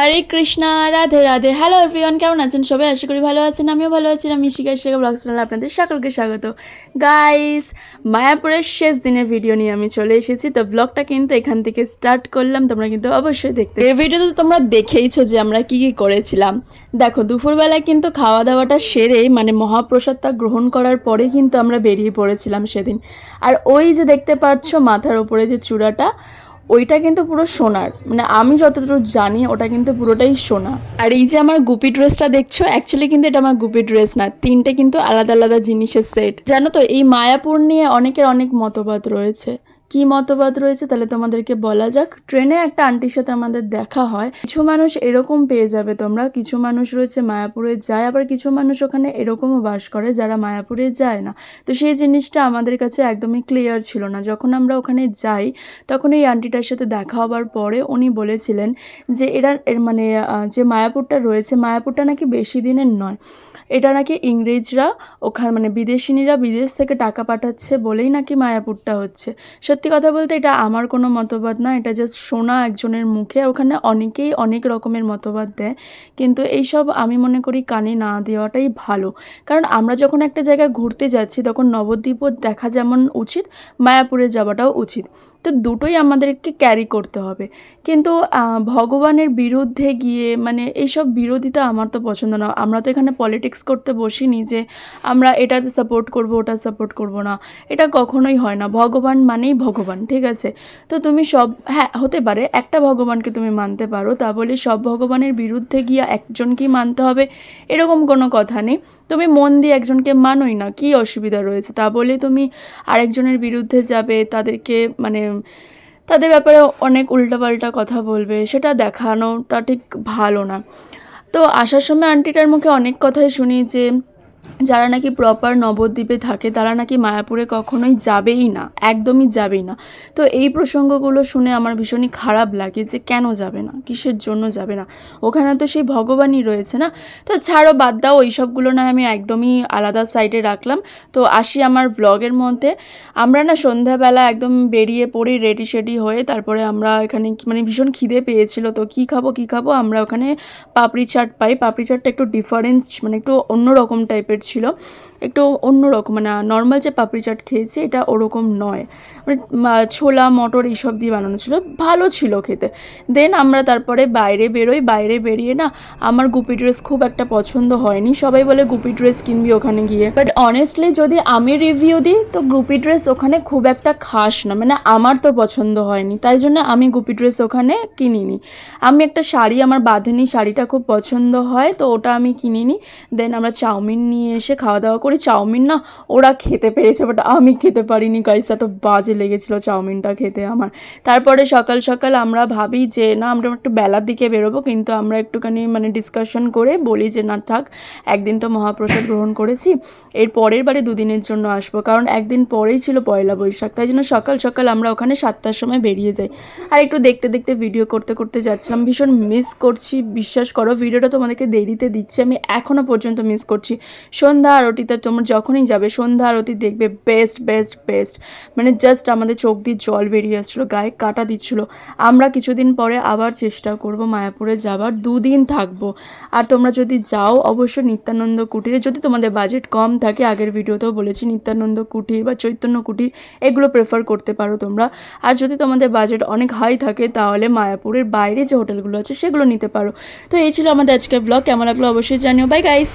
হরে Krishna, Radhe Radhe. Hello everyone কেমন আছেন? সবাই আশা করি ভালো আছেন, আমিও ভালো আছি। আমি শিখা শিখা ব্লগ চ্যানেলে আপনাদের সকলকে স্বাগত। গাইস মায়াপুরের শেষ দিনের ভিডিও নিয়ে আমি চলে এসেছি। তো ব্লগটা কিন্তু এখান থেকে স্টার্ট করলাম, তোমরা কিন্তু অবশ্যই দেখতে এই ভিডিও তো তোমরা দেখেইছো যে আমরা কি কি করেছিলাম। দেখো দুপুরবেলায় কিন্তু খাওয়া দাওয়াটা সেরে মানে মহাপ্রসাদটা গ্রহণ করার পরে কিন্তু আমরা বেরিয়ে পড়েছিলাম সেদিন। আর ওই যে দেখতে পাচ্ছ মাথার ওপরে যে চূড়াটা ওইটা কিন্তু পুরো সোনার। মানে আমি যতটুকু জানি, ওটা কিন্তু পুরোটাই সোনা। আর এই যে আমার গুপি ড্রেসটা দেখছ অ্যাকচুয়ালি কিন্তু এটা আমার গুপি ড্রেস না, তিনটে কিন্তু আলাদা আলাদা জিনিসের সেট জানো তো, এই মায়াপুর নিয়ে অনেকের অনেক মতবাদ রয়েছে। কি মতবাদ রয়েছে তাহলে তোমাদেরকে বলা যাক। ট্রেনে একটা আন্টির সাথে আমাদের দেখা হয়। কিছু মানুষ এরকম পেয়ে যাবে তোমরা। কিছু মানুষ রয়েছে মায়াপুরে যায়, আবার কিছু মানুষ ওখানে এরকমও বাস করে যারা মায়াপুরে যায় না। তো সেই জিনিসটা আমাদের কাছে একদমই ক্লিয়ার ছিল না। যখন আমরা ওখানে যাই, তখন এই আন্টিটার সাথে দেখা হবার পরে উনি বলেছিলেন যে, এরা এর মানে যে মায়াপুরটা রয়েছে, মায়াপুরটা নাকি বেশি দিনের নয়। এটা নাকি ইংরেজরা, ওখানে মানে বিদেশিনীরা বিদেশ থেকে টাকা পাঠাচ্ছে বলেই নাকি মায়াপুরটা হচ্ছে। সত্যি কথা বলতে এটা আমার কোনো মতবাদ না, এটা জাস্ট শোনা একজনের মুখে, ওখানে অনেকেই অনেক রকমের মতবাদ দেয়। কিন্তু এইসব আমি মনে করি কানে না দেওয়াটাই ভালো। কারণ আমরা যখন একটা জায়গায় ঘুরতে যাচ্ছি, তখন নবদ্বীপও দেখা যেমন উচিত, মায়াপুরে যাওয়াটাও উচিত। তো দুটোই আমাদেরকে ক্যারি করতে হবে। কিন্তু ভগবানের বিরুদ্ধে গিয়ে মানে এইসব বিরোধিতা আমার তো পছন্দ না। আমরা তো এখানে পলিটিক্স করতে বসিনি যে আমরা এটাতে সাপোর্ট করব, ওটা সাপোর্ট করব না। এটা কখনোই হয় না। ভগবান মানেই ভগবান, ঠিক আছে? তো তুমি সব হ্যাঁ হতে পারে, একটা ভগবানকে তুমি মানতে পারো, তা বলে সব ভগবানের বিরুদ্ধে গিয়ে একজনকেই মানতে হবে, এরকম কোনো কথা নেই। তুমি মন দিয়ে একজনকে মানোই না, কী অসুবিধা রয়েছে? তা বলে তুমি আরেকজনের বিরুদ্ধে যাবে, তাদেরকে মানে তাদের ব্যাপারে অনেক উল্টাপাল্টা কথা বলবে, সেটা দেখানোটা ঠিক ভালো না। তো আসার সময় আন্টিটার মুখে অনেক কথাই শুনি যে যারা নাকি প্রপার নবদ্বীপে থাকে, তারা নাকি মায়াপুরে কখনোই যাবেই না, একদমই যাবেই না। তো এই প্রসঙ্গগুলো শুনে আমার ভীষণই খারাপ লাগে যে কেন যাবে না, কিসের জন্য যাবে না। ওখানে তো সেই ভগবানই রয়েছে না? তো ছাড়ো, বাদ দাও ওই সবগুলো না আমি একদমই আলাদা সাইডে রাখলাম। তো আসি আমার ব্লগের মধ্যে। আমরা না সন্ধ্যাবেলা একদম বেরিয়ে পড়ি রেডি শেডি হয়ে, তারপরে আমরা এখানে মানে ভীষণ খিদে পেয়েছিল, তো কী খাব কী খাব, আমরা ওখানে পাপড়ি চাট পাই। পাপড়ি চাটটা একটু ডিফারেন্স মানে একটু অন্যরকম টাইপের ছিল। একটু অন্যরকম মানে নর্মাল যে পাপড়ি চাট খেয়েছি, এটা ওরকম নয়। মানে ছোলা, মটর এইসব দিয়ে বানানো ছিল। ভালো ছিল খেতে। দেন আমরা তারপরে বাইরে বেরোই, বাইরে বেরিয়ে না, আমার গুপি ড্রেস খুব একটা পছন্দ হয়নি। সবাই বলে গুপি ড্রেস কিনবি ওখানে গিয়ে। বাট অনেস্টলি যদি আমি রিভিউ দিই, তো গুপি ড্রেস ওখানে খুব একটা খাস না। মানে আমার তো পছন্দ হয়নি, তাই জন্য আমি গুপি ড্রেস ওখানে কিনিনি। আমি একটা শাড়ি, আমার বাঁধেনি, শাড়িটা খুব পছন্দ হয়, তো ওটা আমি কিনিনি। দেন আমরা চাউমিন নিয়ে এসে খাওয়া দাওয়া চাউমিন না, ওরা খেতে পেরেছে বাট আমি খেতে পারিনি গাইস এত বাজে লেগেছিলো চাউমিনটা খেতে আমার। তারপরে সকাল সকাল আমরা ভাবি যে, না, আমরা একটু বেলার দিকে বেরোবো, কিন্তু আমরা একটুখানি মানে ডিসকাশন করে বলি যে, না, থাক, একদিন তো মহাপ্রসাদ গ্রহণ করেছি, এর পরের বারে দুদিনের জন্য আসব। কারণ একদিন পরেই ছিল পয়লা বৈশাখ, তাই জন্য সকাল সকাল আমরা ওখানে সাতটার সময় বেরিয়ে যাই। আর একটু দেখতে দেখতে ভিডিও করতে করতে যাচ্ছিলাম, ভীষণ মিস করছি, বিশ্বাস করো ভিডিওটা তোমাদেরকে দেরিতে দিচ্ছি, আমি এখনও পর্যন্ত মিস করছি। সন্ধ্যা আরতিতে তোমরা যখনই যাবে, সন্ধ্যা আরতি দেখবে বেস্ট বেস্ট বেস্ট মানে জাস্ট আমাদের চোখ দিয়ে জল বেরিয়ে আসছিল, গায়ে কাটা দিচ্ছিল। আমরা কিছুদিন পরে আবার চেষ্টা করব মায়াপুরে যাবার, দুদিন থাকব। আর তোমরা যদি যাও, অবশ্যই নিত্যানন্দ কুটিরে, যদি তোমাদের বাজেট কম থাকে, আগের ভিডিওতেও বলেছি, নিত্যানন্দ কুটির বা চৈতন্য কুটির, এগুলো প্রেফার করতে পারো তোমরা। আর যদি তোমাদের বাজেট অনেক হাই থাকে, তাহলে মায়াপুরের বাইরে যে হোটেলগুলো আছে, সেগুলো নিতে পারো। তো এই ছিল আমাদের আজকের ব্লগ কেমন লাগল অবশ্যই জানিও। Bye guys